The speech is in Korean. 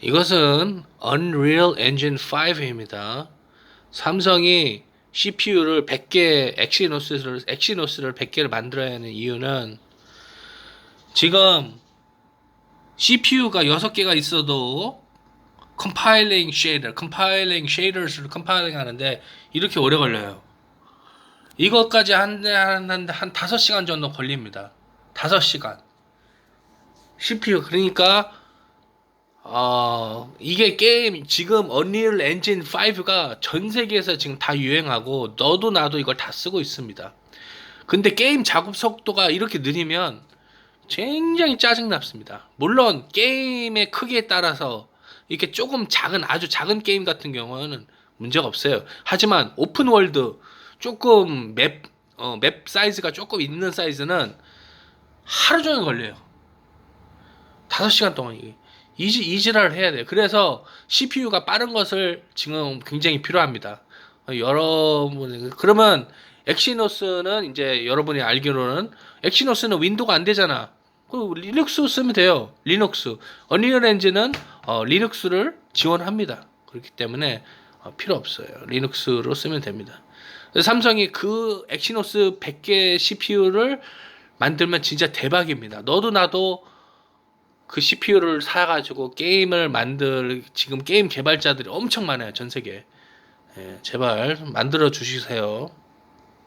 이것은 Unreal Engine 5입니다. 삼성이 CPU를 100개 엑시노스를 엑시노스를 100개를 만들어야 하는 이유는 지금 CPU가 6개가 있어도 컴파일링 쉐이더, 컴파일링 쉐이더스를 컴파일링 하는데 이렇게 오래 걸려요. 이것까지 한한 한 한 5시간 정도 걸립니다. 5시간. CPU 그러니까 어, 이게 게임 지금 언리얼 엔진 5가 전 세계에서 지금 다 유행하고 너도 나도 이걸 다 쓰고 있습니다. 근데 게임 작업 속도가 이렇게 느리면 굉장히 짜증납습니다. 물론 게임의 크기에 따라서 이렇게 조금 작은 아주 작은 게임 같은 경우는 문제가 없어요. 하지만 오픈 월드 조금 맵, 어, 맵 사이즈가 조금 있는 사이즈는 하루 종일 걸려요. 5시간 동안 이게 이지 이지랄을 해야 돼요. 그래서 CPU가 빠른 것을 지금 굉장히 필요합니다. 어, 여러분 그러면 엑시노스는 이제 여러분이 알기로는 엑시노스는 윈도우가 안 되잖아. 그 리눅스 쓰면 돼요. 리눅스. 언리얼 엔진은 어, 리눅스를 지원합니다. 그렇기 때문에 어, 필요 없어요. 리눅스로 쓰면 됩니다. 삼성이 그 엑시노스 100개 CPU를 만들면 진짜 대박입니다. 너도 나도 그 CPU를 사가지고 게임을 만들 지금 게임 개발자들이 엄청 많아요 전 세계. 예, 제발 만들어 주시세요.